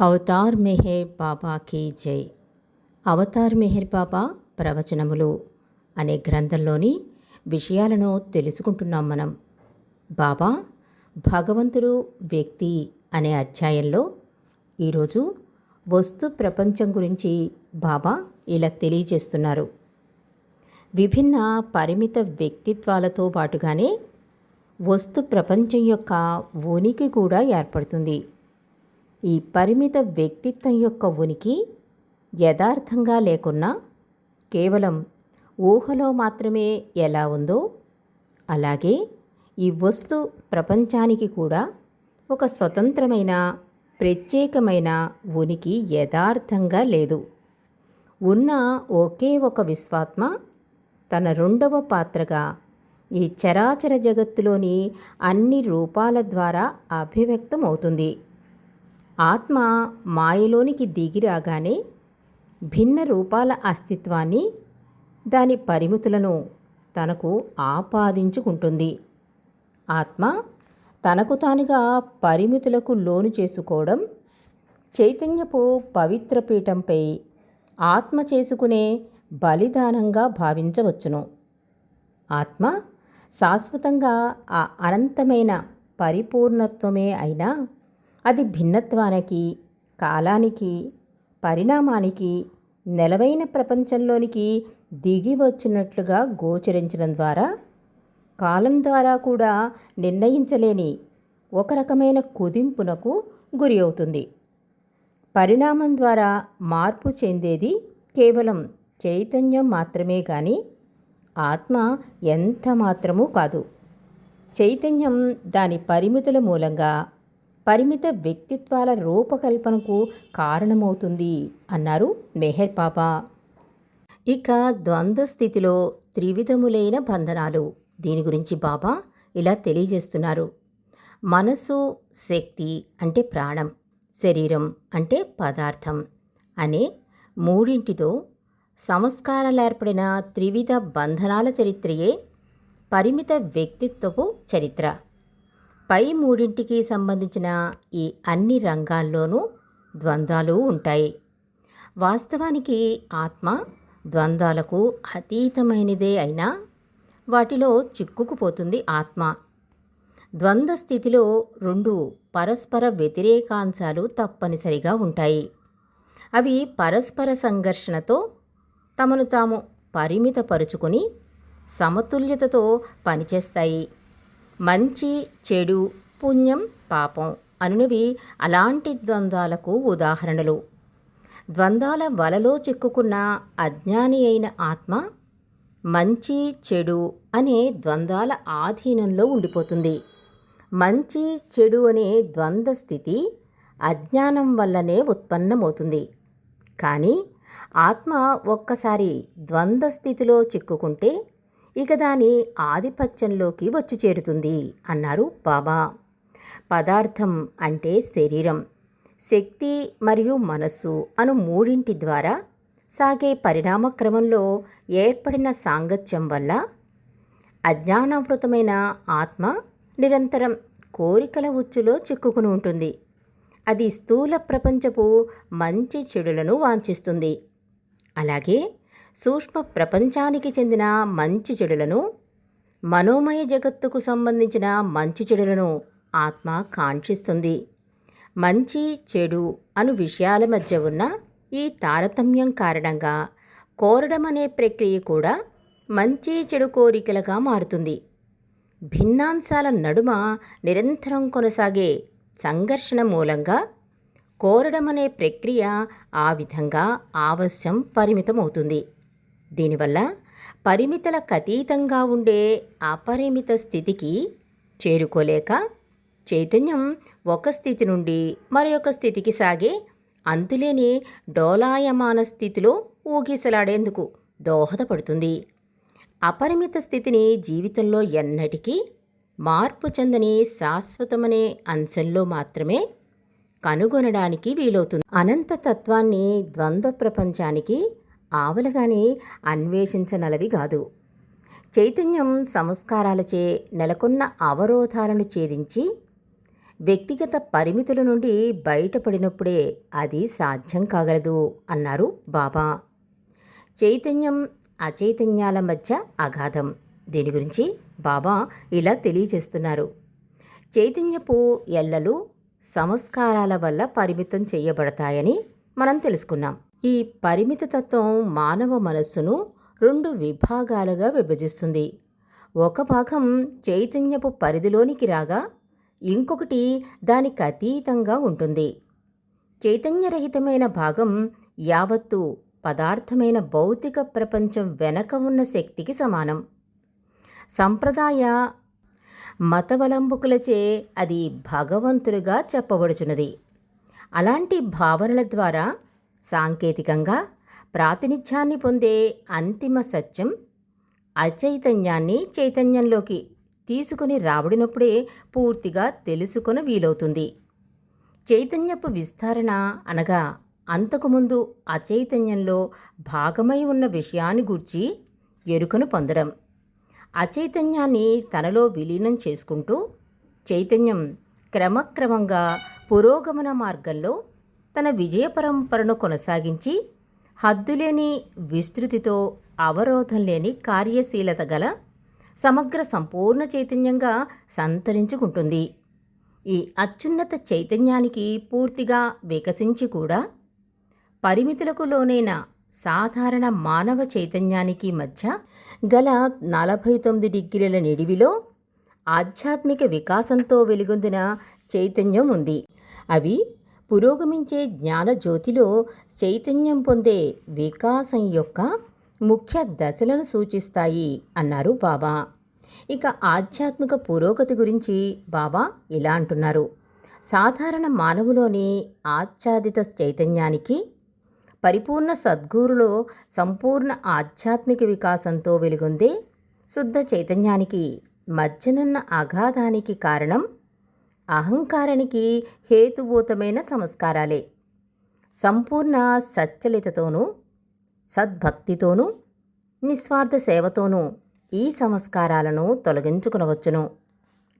Avatar Meher బాబాకి జై. Avatar Meher బాబా ప్రవచనములు అనే గ్రంథంలోని విషయాలను తెలుసుకుంటున్నాం మనం. బాబా భగవంతుడు వ్యక్తి అనే అధ్యాయంలో ఈరోజు వస్తు ప్రపంచం గురించి బాబా ఇలా తెలియజేస్తున్నారు. విభిన్న పరిమిత వ్యక్తిత్వాలతో పాటుగానే వస్తు ప్రపంచం యొక్క ఉనికి కూడా ఏర్పడుతుంది. ఈ పరిమిత వ్యక్తిత్వం యొక్క ఉనికి యథార్థంగా లేకున్నా కేవలం ఊహలో మాత్రమే ఎలా ఉందో అలాగే ఈ వస్తు ప్రపంచానికి కూడా ఒక స్వతంత్రమైన ప్రత్యేకమైన ఉనికి యథార్థంగా లేదు. ఉన్న ఒకే ఒక విశ్వాత్మ తన రెండవ పాత్రగా ఈ చరాచర జగత్తులోని అన్ని రూపాల ద్వారా అభివ్యక్తమవుతుంది. ఆత్మ మాయలోనికి దిగి రాగానే భిన్న రూపాల అస్తిత్వాన్ని దాని పరిమితులను తనకు ఆపాదించుకుంటుంది. ఆత్మ తనకు తానుగా పరిమితులకు లోను చేసుకోవడం చైతన్యపు పవిత్ర పీఠంపై ఆత్మ చేసుకునే బలిదానంగా భావించవచ్చును. ఆత్మ శాశ్వతంగా ఆ అనంతమైన పరిపూర్ణత్వమే అయినా అది భిన్నత్వానికి కాలానికి పరిణామానికి నెలవైన ప్రపంచంలోనికి దిగి వచ్చినట్లుగా గోచరించడం ద్వారా కాలం ద్వారా కూడా నిర్ణయించలేని ఒక రకమైన కుదింపునకు గురి అవుతుంది. పరిణామం ద్వారా మార్పు చెందేది కేవలం చైతన్యం మాత్రమే కానీ ఆత్మ ఎంత మాత్రమూ కాదు. చైతన్యం దాని పరిమితుల మూలంగా పరిమిత వ్యక్తిత్వాల రూపకల్పనకు కారణమవుతుంది అన్నారు మెహర్ పాపా. ఇక ద్వంద్వ స్థితిలో త్రివిధములైన బంధనాలు. దీని గురించి బాబా ఇలా తెలియజేస్తున్నారు. మనసు శక్తి అంటే ప్రాణం శరీరం అంటే పదార్థం అనే మూడింటితో సంస్కారాలు ఏర్పడిన త్రివిధ బంధనాల చరిత్రయే పరిమిత వ్యక్తిత్వపు చరిత్ర. పై మూడింటికి సంబంధించిన ఈ అన్ని రంగాల్లోనూ ద్వంద్వాలు ఉంటాయి. వాస్తవానికి ఆత్మ ద్వంద్వాలకు అతీతమైనదే అయినా వాటిలో చిక్కుకుపోతుంది ఆత్మ. ద్వంద్వ స్థితిలో రెండు పరస్పర వ్యతిరేకాంశాలు తప్పనిసరిగా ఉంటాయి. అవి పరస్పర సంఘర్షణతో తమను తాము పరిమితపరుచుకొని సమతుల్యతతో పనిచేస్తాయి. మంచి చెడు పుణ్యం పాపం అనునవి అలాంటి ద్వంద్వాలకు ఉదాహరణలు. ద్వంద్వాల వలలో చిక్కుకున్న అజ్ఞాని అయిన ఆత్మ మంచి చెడు అనే ద్వంద్వాల ఆధీనంలో ఉండిపోతుంది. మంచి చెడు అనే ద్వంద్వ స్థితి అజ్ఞానం వల్లనే ఉత్పన్నమవుతుంది. కానీ ఆత్మ ఒక్కసారి ద్వంద్వ స్థితిలో చిక్కుకుంటే ఇక దాని ఆధిపత్యంలోకి వచ్చి చేరుతుంది అన్నారు బాబా. పదార్థం అంటే శరీరం శక్తి మరియు మనస్సు అను మూడింటి ద్వారా సాగే పరిణామ క్రమంలో ఏర్పడిన సాంగత్యం వల్ల అజ్ఞానావృతమైన ఆత్మ నిరంతరం కోరికల ఉచ్చులో చిక్కుకుని ఉంటుంది. అది స్థూల ప్రపంచపు మంచి చెడులను వాంఛిస్తుంది. అలాగే సూక్ష్మ ప్రపంచానికి చెందిన మంచి చెడులను మనోమయ జగత్తుకు సంబంధించిన మంచి చెడులను ఆత్మ కాంక్షిస్తుంది. మంచి చెడు అను విషయాల మధ్య ఉన్న ఈ తారతమ్యం కారణంగా కోరడం అనే ప్రక్రియ కూడా మంచి చెడు కోరికలుగా మారుతుంది. భిన్నాంశాల నడుమ నిరంతరం కొనసాగే సంఘర్షణ మూలంగా కోరడం అనే ప్రక్రియ ఆ విధంగా ఆవశ్యం పరిమితమవుతుంది. దీనివల్ల పరిమితులకు అతీతంగా ఉండే అపరిమిత స్థితికి చేరుకోలేక చైతన్యం ఒక స్థితి నుండి మరొక స్థితికి సాగే అంతులేని డోలాయమాన స్థితిలో ఊగిసలాడేందుకు దోహదపడుతుంది. అపరిమిత స్థితిని జీవితంలో ఎన్నటికీ మార్పు చెందని శాశ్వతమనే అంశంలో మాత్రమే కనుగొనడానికి వీలవుతుంది. అనంత తత్వాన్ని ద్వంద్వ ప్రపంచానికి ఆవులుగాని అన్వేషించనలవి కాదు. చైతన్యం సంస్కారాలచే నెలకొన్న అవరోధాలను ఛేదించి వ్యక్తిగత పరిమితుల నుండి బయటపడినప్పుడే అది సాధ్యం కాగలదు అన్నారు బాబా. చైతన్యం అచైతన్యాల మధ్య అగాధం. దీని గురించి బాబా ఇలా తెలియజేస్తున్నారు. చైతన్యపు ఎల్లలు సంస్కారాల వల్ల పరిమితం చేయబడతాయని మనం తెలుసుకున్నాం. ఈ పరిమిత తత్వం మానవ మనస్సును రెండు విభాగాలుగా విభజిస్తుంది. ఒక భాగం చైతన్యపు పరిధిలోనికి రాగా ఇంకొకటి దానికి అతీతంగా ఉంటుంది. చైతన్యరహితమైన భాగం యావత్తు పదార్థమైన భౌతిక ప్రపంచం వెనక ఉన్న శక్తికి సమానం. సంప్రదాయ మతవలంబకులచే అది భగవంతుడిగా చెప్పబడుచున్నది. అలాంటి భావనల ద్వారా సాంకేతికంగా ప్రాతినిధ్యాన్ని పొందే అంతిమ సత్యం అచైతన్యాన్ని చైతన్యంలోకి తీసుకుని రాబడినప్పుడే పూర్తిగా తెలుసుకొని వీలవుతుంది. చైతన్యపు విస్తరణ అనగా అంతకుముందు అచైతన్యంలో భాగమై ఉన్న విషయాన్ని గూర్చి ఎరుకను పొందడం. అచైతన్యాన్ని తనలో విలీనం చేసుకుంటూ చైతన్యం క్రమక్రమంగా పురోగమన మార్గంలో తన విజయ పరంపరను కొనసాగించి హద్దులేని విస్తృతితో అవరోధం లేని కార్యశీలత గల సమగ్ర సంపూర్ణ చైతన్యంగా సంతరించుకుంటుంది. ఈ అత్యున్నత చైతన్యానికి పూర్తిగా వికసించి కూడా పరిమితులకు లోనైన సాధారణ మానవ చైతన్యానికి మధ్య గల నలభై తొమ్మిది డిగ్రీల నిడివిలో ఆధ్యాత్మిక వికాసంతో వెలుగొందిన చైతన్యం ఉంది. అవి పురోగమించే జ్ఞానజ్యోతిలో చైతన్యం పొందే వికాసం యొక్క ముఖ్య దశలను సూచిస్తాయి అన్నారు బాబా. ఇక ఆధ్యాత్మిక పురోగతి గురించి బాబా ఇలా అంటున్నారు. సాధారణ మానవులోని ఆచ్ఛాదిత చైతన్యానికి పరిపూర్ణ సద్గురులో సంపూర్ణ ఆధ్యాత్మిక వికాసంతో వెలుగొందే శుద్ధ చైతన్యానికి మధ్యనున్న అగాధానికి కారణం అహంకారానికి హేతుభూతమైన సంస్కారాలే. సంపూర్ణ సచ్చలితతోనూ సద్భక్తితోనూ నిస్వార్థ సేవతోనూ ఈ సంస్కారాలను తొలగించుకునవచ్చును.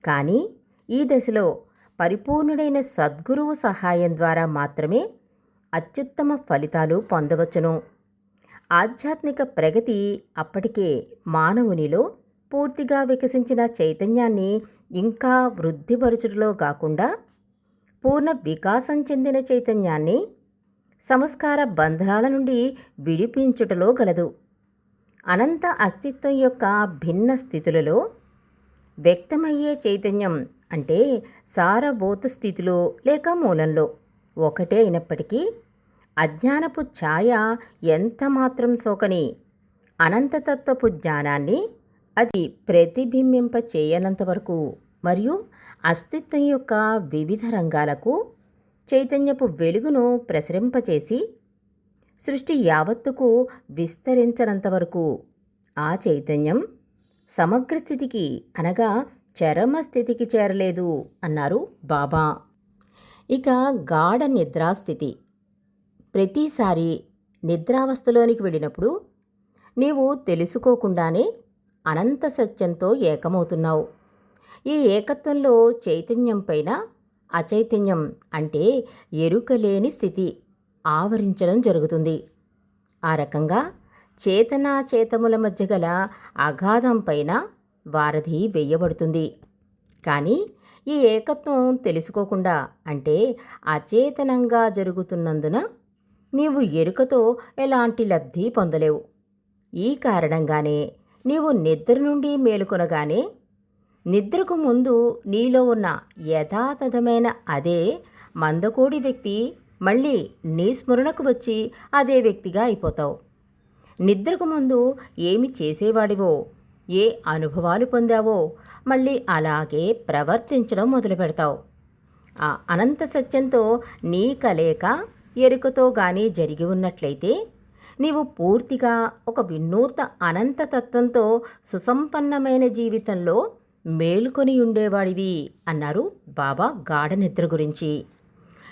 కానీ ఈ దశలో పరిపూర్ణుడైన సద్గురువు సహాయం ద్వారా మాత్రమే అత్యుత్తమ ఫలితాలు పొందవచ్చును. ఆధ్యాత్మిక ప్రగతి అప్పటికే మానవునిలో పూర్తిగా వికసించిన చైతన్యాన్ని ఇంకా వృద్ధిపరచుటలో కాకుండా పూర్ణ వికాసం చెందిన చైతన్యాన్ని సంస్కార బంధనాల నుండి విడిపించుటలో గలదు. అనంత అస్తిత్వం యొక్క భిన్న స్థితులలో వ్యక్తమయ్యే చైతన్యం అంటే సారభూత స్థితిలో లేక మూలంలో ఒకటే అయినప్పటికీ అజ్ఞానపు ఛాయ ఎంత మాత్రం సోకని అనంతతత్వపు జ్ఞానాన్ని అది ప్రతిబింబింప చేయనంత వరకు మరియు అస్తిత్వం యొక్క వివిధ రంగాలకు చైతన్యపు వెలుగును ప్రసరింపచేసి సృష్టి యావత్తుకు విస్తరించనంత వరకు ఆ చైతన్యం సమగ్ర స్థితికి అనగా చరమ స్థితికి చేరలేదు అన్నారు బాబా. ఇక గాఢ నిద్రాస్థితి ప్రతిసారి నిద్రావస్థలోనికి వెళ్ళినప్పుడు నీవు తెలుసుకోకుండానే అనంత సత్యంతో ఏకమవుతున్నావు. ఈ ఏకత్వంలో చైతన్యం పైన అచైతన్యం అంటే ఎరుక లేని స్థితి ఆవరించడం జరుగుతుంది. ఆ రకంగా చేతనాచేతముల మధ్య గల అగాధం పైన వారధి వేయబడుతుంది. కానీ ఈ ఏకత్వం తెలుసుకోకుండా అంటే అచేతనంగా జరుగుతున్నందున నీవు ఎరుకతో ఎలాంటి లబ్ధి పొందలేవు. ఈ కారణంగానే నీవు నిద్ర నుండి మేలుకొనగానే నిద్రకు ముందు నీలో ఉన్న యథాతథమైన అదే మందకోడి వ్యక్తి మళ్ళీ నీ స్మరణకు వచ్చి అదే వ్యక్తిగా అయిపోతావు. నిద్రకు ముందు ఏమి చేసేవాడివో ఏ అనుభవాలు పొందావో మళ్ళీ అలాగే ప్రవర్తించడం మొదలు పెడతావు. ఆ అనంత సత్యంతో నీ కలేక ఎరుకతో కానీ జరిగి ఉన్నట్లయితే నీవు పూర్తిగా ఒక వినూత్న అనంత తత్వంతో సుసంపన్నమైన జీవితంలో మేలుకొని ఉండేవాడివి అన్నారు బాబా గాఢ నిద్ర గురించి.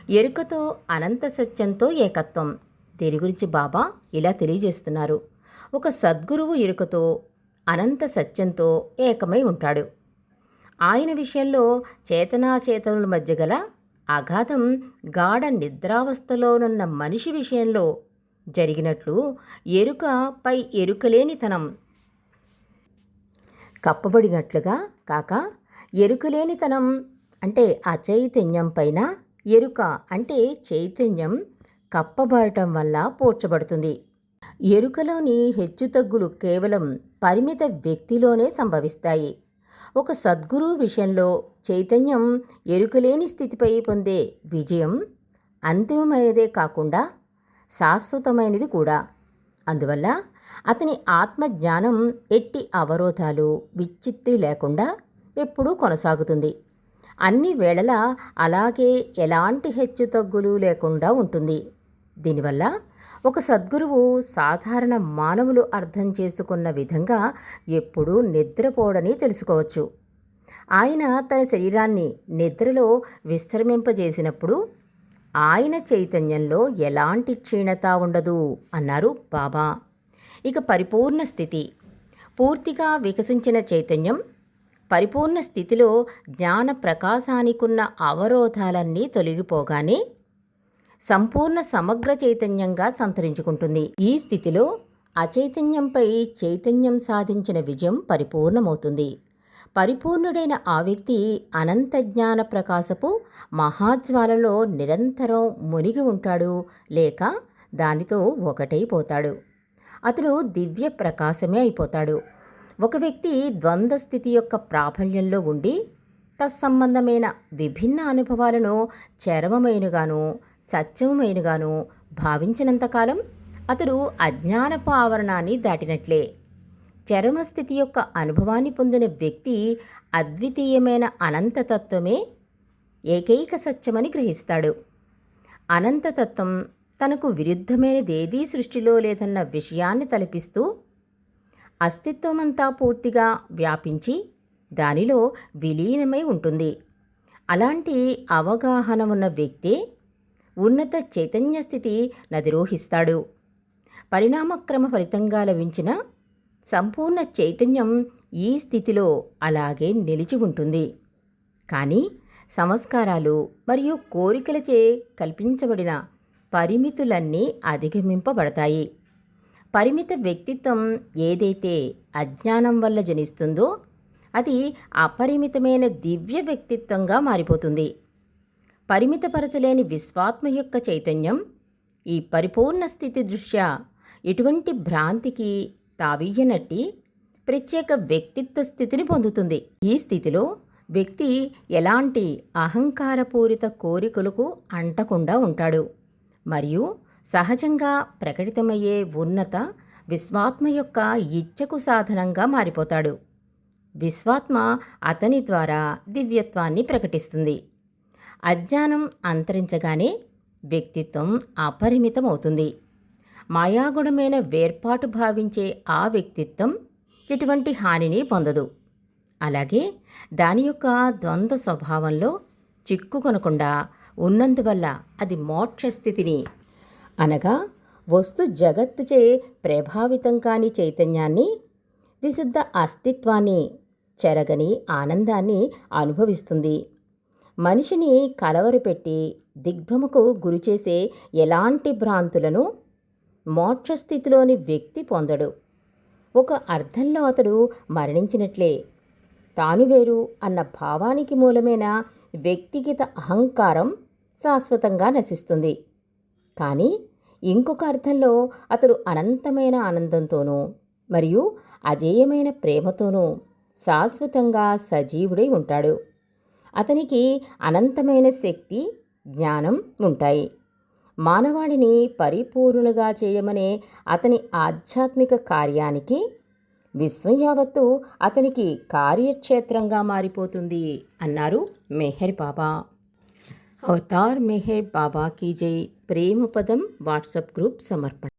ఎరుకతో అనంత సత్యంతో ఏకత్వం. దీని గురించి బాబా ఇలా తెలియజేస్తున్నారు. ఒక సద్గురువు ఎరుకతో అనంత సత్యంతో ఏకమై ఉంటాడు. ఆయన విషయంలో చేతనాచేతనుల మధ్య గల అగాధం గాఢ నిద్రావస్థలోనున్న మనిషి విషయంలో జరిగినట్లు ఎరుక పై ఎరుకలేనితనం. కప్పబడినట్లుగా కాక ఎరుకలేనితనం అంటే అచైతన్యం పైన ఎరుక అంటే చైతన్యం కప్పబడటం వల్ల పోడ్చబడుతుంది ఎరుకలోని హెచ్చుతగ్గులు కేవలం పరిమిత వ్యక్తిలోనే సంభవిస్తాయి. ఒక సద్గురు విషయంలో చైతన్యం ఎరుకలేని స్థితిపై పొందే విజయం అంతిమమైనదే కాకుండా శాశ్వతమైనది కూడా. అందువల్ల అతని ఆత్మజ్ఞానం ఎట్టి అవరోధాలు విచ్చిత్తి లేకుండా ఎప్పుడూ కొనసాగుతుంది. అన్ని వేళలా అలాగే ఎలాంటి హెచ్చుతగ్గులు లేకుండా ఉంటుంది. దీనివల్ల ఒక సద్గురువు సాధారణ మానవులు అర్థం చేసుకున్న విధంగా ఎప్పుడూ నిద్రపోడని తెలుసుకోవచ్చు. ఆయన తన శరీరాన్ని నిద్రలో విశ్రమింపజేసినప్పుడు ఆయన చైతన్యంలో ఎలాంటి క్షీణత ఉండదు అన్నారు బాబా. ఇక పరిపూర్ణ స్థితి. పూర్తిగా వికసించిన చైతన్యం పరిపూర్ణ స్థితిలో జ్ఞాన ప్రకాశానికున్న అవరోధాలన్నీ తొలగిపోగానే సంపూర్ణ సమగ్ర చైతన్యంగా సంతరించుకుంటుంది. ఈ స్థితిలో అచైతన్యంపై చైతన్యం సాధించిన విజయం పరిపూర్ణమవుతుంది. పరిపూర్ణుడైన ఆ వ్యక్తి అనంత జ్ఞాన ప్రకాశపు మహాజ్వాలలో నిరంతరం మునిగి ఉంటాడు లేక దానితో ఒకటైపోతాడు. అతడు దివ్య ప్రకాశమే అయిపోతాడు. ఒక వ్యక్తి ద్వంద్వ స్థితి యొక్క ప్రాబల్యంలో ఉండి తత్సంబంధమైన విభిన్న అనుభవాలను చరమమైనగాను సత్యమైనగాను భావించినంతకాలం అతడు అజ్ఞానపు ఆవరణాన్ని దాటినట్లే. చరమస్థితి యొక్క అనుభవాన్ని పొందిన వ్యక్తి అద్వితీయమైన అనంతతత్వమే ఏకైక సత్యమని గ్రహిస్తాడు. అనంతతత్వం తనకు విరుద్ధమైనదేదీ సృష్టిలో లేదన్న విషయాన్ని తలపిస్తూ అస్తిత్వమంతా పూర్తిగా వ్యాపించి దానిలో విలీనమై ఉంటుంది. అలాంటి అవగాహన ఉన్న వ్యక్తి ఉన్నత చైతన్య స్థితి నదిరోహిస్తాడు. పరిణామక్రమ ఫలితంగా లభించిన సంపూర్ణ చైతన్యం ఈ స్థితిలో అలాగే నిలిచి ఉంటుంది. కానీ సంస్కారాలు మరియు కోరికలచే కల్పించబడిన పరిమితులన్నీ అధిగమింపబడతాయి. పరిమిత వ్యక్తిత్వం ఏదైతే అజ్ఞానం వల్ల జనిస్తుందో అది అపరిమితమైన దివ్య వ్యక్తిత్వంగా మారిపోతుంది. పరిమితపరచలేని విశ్వాత్మ యొక్క చైతన్యం ఈ పరిపూర్ణ స్థితి దృష్ట్యా ఎటువంటి భ్రాంతికి తావీయనట్టి ప్రత్యేక వ్యక్తిత్వ స్థితిని పొందుతుంది. ఈ స్థితిలో వ్యక్తి ఎలాంటి అహంకారపూరిత కోరికలకు అంటకుండా ఉంటాడు. మరియు సహజంగా ప్రకటితమయ్యే ఉన్నత విశ్వాత్మ యొక్క ఇచ్చకు సాధనంగా మారిపోతాడు. విశ్వాత్మ అతని ద్వారా దివ్యత్వాన్ని ప్రకటిస్తుంది. అజ్ఞానం అంతరించగానే వ్యక్తిత్వం అపరిమితమవుతుంది. మాయాగుణమైన వేర్పాటు భావించే ఆ వ్యక్తిత్వం ఎటువంటి హానిని పొందదు. అలాగే దాని యొక్క ద్వంద్వ స్వభావంలో చిక్కుకొనకుండా ఉన్నందువల్ల అది మోక్ష స్థితిని అనగా వస్తు జగత్తుచే ప్రభావితం కాని చైతన్యాన్ని విశుద్ధ అస్తిత్వాన్ని చెరగని ఆనందాన్ని అనుభవిస్తుంది. మనిషిని కలవరపెట్టి దిగ్భ్రమకు గురిచేసే ఎలాంటి భ్రాంతులను మోక్షస్థితిలోని వ్యక్తి పొందడు. ఒక అర్థంలో అతడు మరణించినట్లే. తాను వేరు అన్న భావానికి మూలమైన వ్యక్తిగత అహంకారం శాశ్వతంగా నశిస్తుంది. కానీ ఇంకొక అర్థంలో అతడు అనంతమైన ఆనందంతోనూ మరియు అజేయమైన ప్రేమతోనూ శాశ్వతంగా సజీవుడై ఉంటాడు. అతనికి అనంతమైన శక్తి జ్ఞానం ఉంటాయి. మానవాడిని పరిపూర్ణులుగా చేయమనే అతని ఆధ్యాత్మిక కార్యానికి విశ్వం యావత్తు అతనికి కార్యక్షేత్రంగా మారిపోతుంది అన్నారు మెహర్ బాబా. అవతార్ మెహర్ బాబా కీ జై. ప్రేమ పదం వాట్సాప్ గ్రూప్ సమర్పణ.